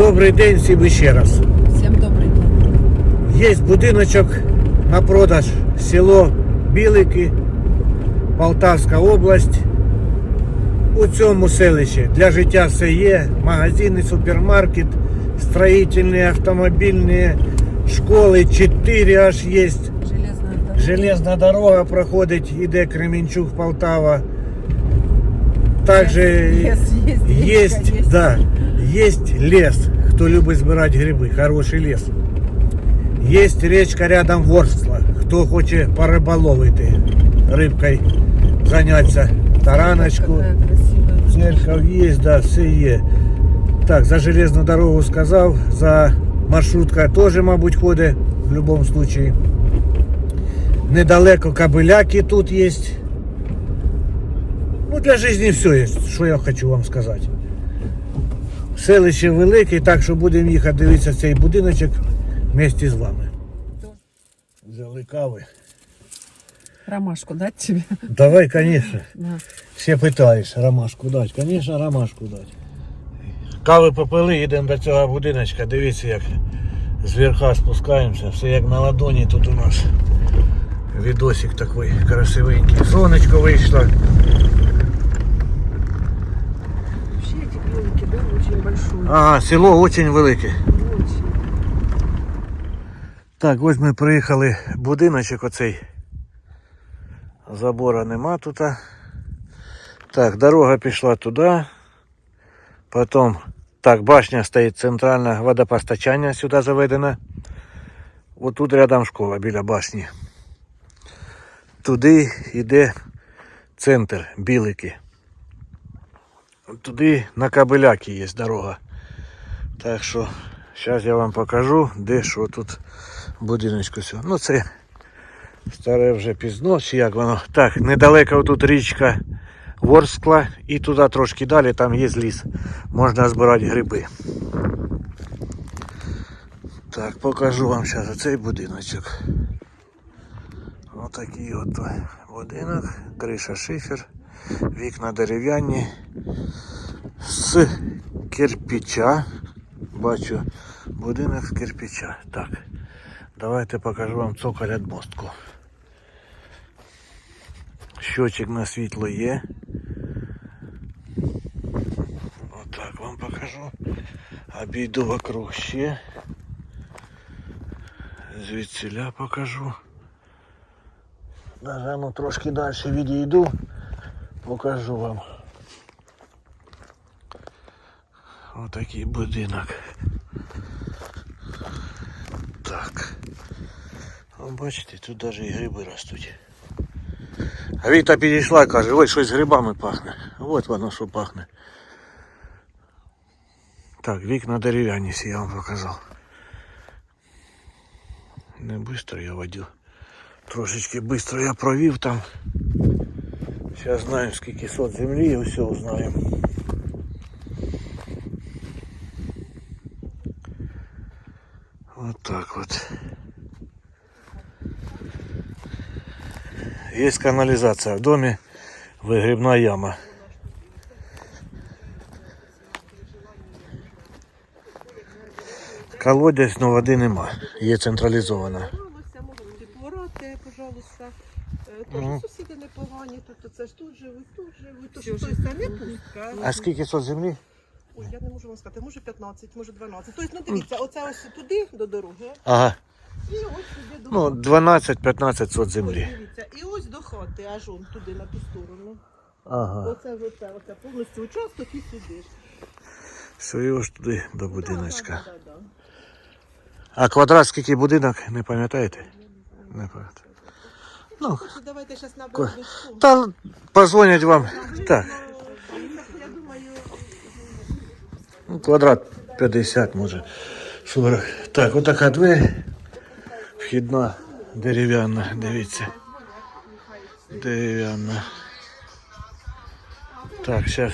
Добрий день всім ще раз. Всем добрый день. Є будиночок на продаж село Білики, Полтавська область. У цьому селищі для життя все є. Магазини, супермаркет, строїтельні, автомобільні, школи, 4 аж є. Железная дорога. Железна дорога проходить, іде Кременчук, Полтава. Также Лес есть, есть, речка есть. да, есть лес, Кто любит збирати гриби, хороший лес. Есть речка рядом Ворскла, хто хоче пориболовити рибкою, зайнятися тараночку. Какая красивая. Церковь є, да, все є. Так, за железну дорогу сказав, за маршрутка теж, мабуть, ходить в будь-якому випадку. Недалеко кабеляки тут є. Ну, для життя все є, що я хочу вам сказати. Селище велике, так що будемо їхати дивитися цей будиночок вместе з вами. Взяли кави. Ромашку дать тебе? Давай, звісно. На. Все питаєш, ромашку дать. Звісно, ромашку дать. Кави попили, йдемо до цього будиночка. Дивіться, як зверха спускаємося. Все як на ладоні тут у нас. Відосик такий красивенький. Сонечко вийшло. Очень большой. Ага, село дуже велике. Очень. Так, ось ми приїхали будиночок оцей. Забора нема тут. Так, дорога пішла туди. Потім, так, башня стоїть центральне водопостачання сюди заведено. Ось тут рядом школа біля башні. Туди йде центр Білики. Туди на кабеляки є дорога. Так що зараз я вам покажу, де що тут будиночку. Ну це старе вже пізно, чи як воно. Так, недалеко тут річка Ворскла і туди трошки далі там є ліс. Можна збирати гриби. Так, покажу вам зараз оцей будиночок. Отакий от будинок, криша шифер, вікна дерев'яні з кирпича. Бачу будинок з кирпича. Так, давайте покажу вам цоколь мостку. Щочик на світло є. Отак вам покажу. Обійду вокруг ще. Звідсіля покажу. Даже трошки далі відійду, покажу вам. Отакий будинок. Так. О, бачите, тут навіть і гриби ростуть. А Віта підійшла і каже, ой, щось грибами пахне. От воно що пахне. Так, вікна дерев'яні, всі я вам показав. Не швидко я водю. Трошечки швидко я провів там. Зараз знаємо скільки сот землі і все узнаємо. Вот так вот. Есть канализация в доме, выгребная яма. Колодязь, но води нема. Є централізована. Пожалуйста. Е, Мгм. сусіди непогані, тут це ж тут живуть, тут живуть, то що той самі пустка. А скільки сот землі? Ой, я не можу вам сказати, може 15, може 12. Тобто, ну дивіться, оце ось туди до дороги, Ага. і ось сюди до Ну, 12-15 сот Ось, землі. дивіться, і ось до хати, аж он туди на ту сторону. Ага. Оце, оце, оце повністю участок і сюди ж. Все, його ж туди до будиночка. Да, да, да, да. А квадрат скільки будинок, не пам'ятаєте? Не пам'ятаю. Ну, Давайте зараз на Ко- вулицю. Та позвонять вам. Так, Я думаю, ну, квадрат 50, може 40. Так, отака двері. Вхідна дерев'яна, дивіться. Дерев'яна. Так, зараз.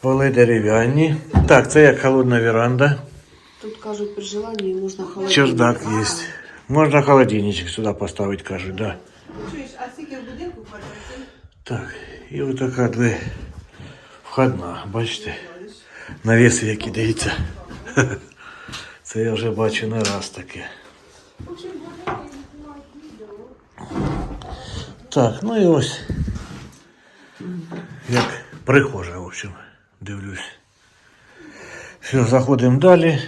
Поли дерев'яні. Так, це як холодна веранда. Тут кажуть, при желанні можна холодильник. Чердак є. Можна холодильничок сюди поставити, кажуть, да. чуєш, а скільки в будинку квартир? Так, і отака двері. Входна, бачите. навіси, які дивіться. Це я вже бачу не раз таке. Так, ну і ось. Як прихожа, в общем, дивлюсь. Все, заходимо далі.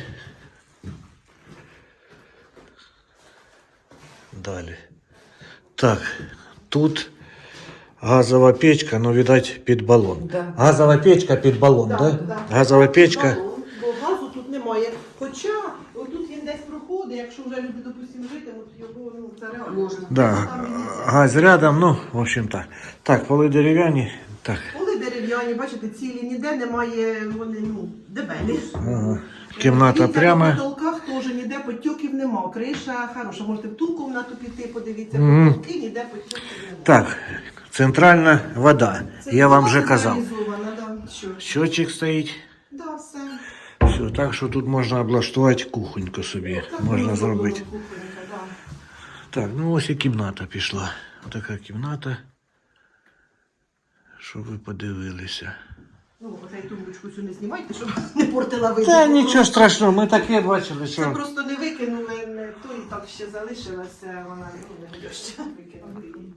Далі. Так, тут газова печка, ну, видать, під балон. Да. Газова печка під балон, Да, да? да. Газова печка. Балон, Бо газу тут немає. Хоча отут він десь проходить, якщо вже люди, допустимо, житимуть, його ну, це реально. Можна. Да, газ рядом, ну, в общем так. Так, поли дерев'яні. Так. Коли дерев'яні, бачите, цілі ніде немає, вони ну, дебелі. Ага. Кімната прямо. На потолках теж ніде потьоків нема. Криша хороша. Можете в ту кімнату піти, подивіться, Мгм. потолки, ніде потьоків немає. Так, центральна вода. Це Я вам вже казав. централізована, да. Що? Щотчик стоїть. Да, все. Все, так що тут можна облаштувати кухоньку собі. Так, Можна ну, зробити. кухонька, да. Так, ну ось і кімната пішла. Отака кімната. Щоб ви подивилися. Ну, оцей тумбочку цю не знімайте, щоб не портила вигляд. Та нічого страшного, ми таке бачили, Це що. просто не викинули, не то і так ще залишилася, вона ну, не буде ще викинути. її.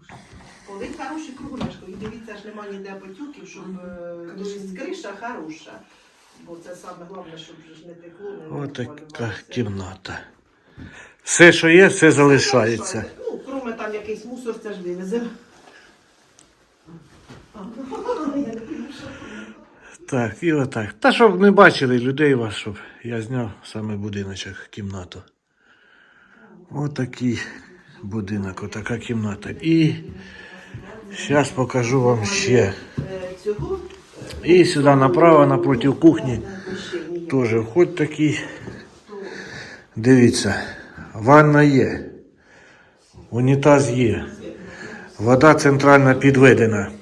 Коли хороші кругляшко, і дивіться, ж нема ніде потюків, щоб е, тобто криша хороша. Бо це саме головне, щоб ж не текло, не Отака випалювалося. кімната. Все, що є, все залишається. Ну, кроме там якийсь мусор, це ж вивеземо. Так, і отак. Та щоб не бачили людей вас, щоб я зняв саме будиночок, кімнату. Отакий будинок, отака кімната. І зараз покажу вам ще. І сюди направо, напроти кухні, теж вход такий. Дивіться, ванна є, унітаз є, вода центральна підведена.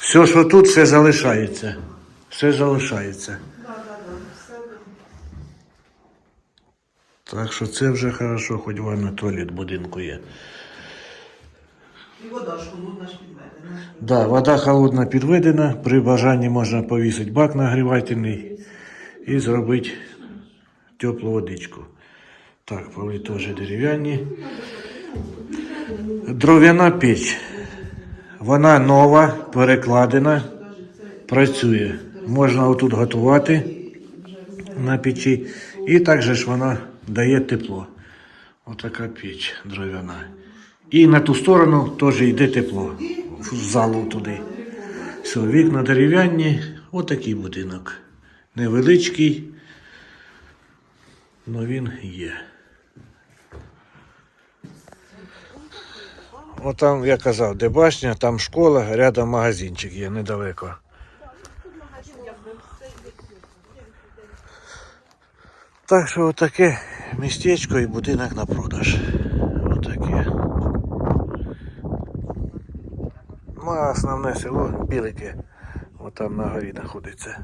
Все, що тут, все залишається. Все залишається. Так що це вже хорошо, хоч ванна туалет будинку є. І вода ж холодна ж підведена. Да, вода холодна підведена. При бажанні можна повісити бак нагрівательний і зробити теплу водичку. Так, поли теж дерев'яні. Дров'яна піч. Вона нова, перекладена, працює. Можна отут готувати на печі. І також ж вона дає тепло. Отака піч дров'яна. І на ту сторону теж йде тепло. В залу туди. Все, вікна дерев'яні, отакий будинок. Невеличкий, але він є. От там, я казав, де башня, там школа, рядом магазинчик є недалеко. Так що отаке містечко і будинок на продаж. Отаке. Ну, а основне село Білики. От там на горі знаходиться.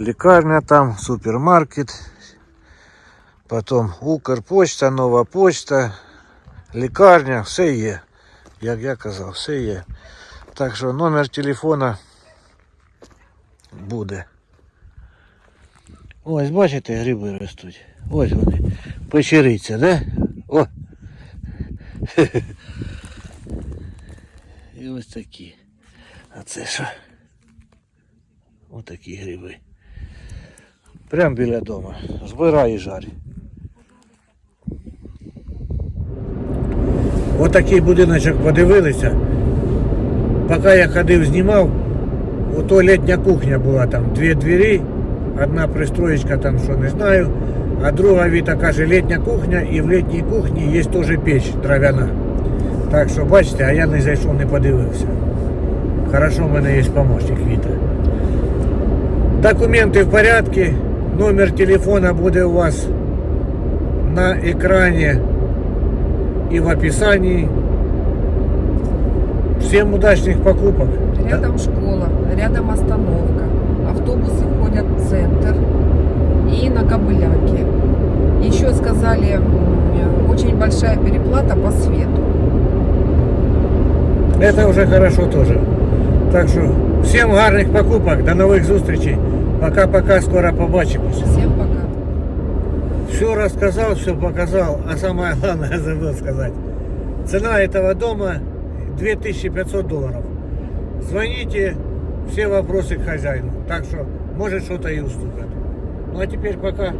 Лікарня там, супермаркет. Потім Укрпочта, нова почта, лікарня, все є. Як я казав, все є. Так що номер телефона буде. Ось бачите, гриби ростуть. Ось вони. Печериця, да? О! І ось такі. А це що? Ось такі гриби. Прям біля дома. Збирай і жарь. Отакий будиночок подивилися. Поки я ходив, знімав, ото літня кухня була там. Дві двері, одна пристроєчка там, що не знаю, а друга Віта каже, літня кухня і в літній кухні є теж піч трав'яна. Так що бачите, а я не зайшов, не подивився. Хорошо, в мене є помощник Віта. Документи в порядку. Номер телефона буде у вас на екрані и в описании. Всем удачных покупок. Рядом школа, рядом остановка. Автобусы ходят в центр и на Кобыляке. Еще сказали, очень большая переплата по свету. Это уже хорошо тоже. Так что всем гарных покупок. До новых зустрічей. Пока-пока, скоро побачимось. Всем. Все рассказал, все показал, а самое главное забыл сказать. Цена этого дома 2500 долларов. Звоните, все вопросы к хозяину. Так что, может что-то и уступят. Ну а теперь пока.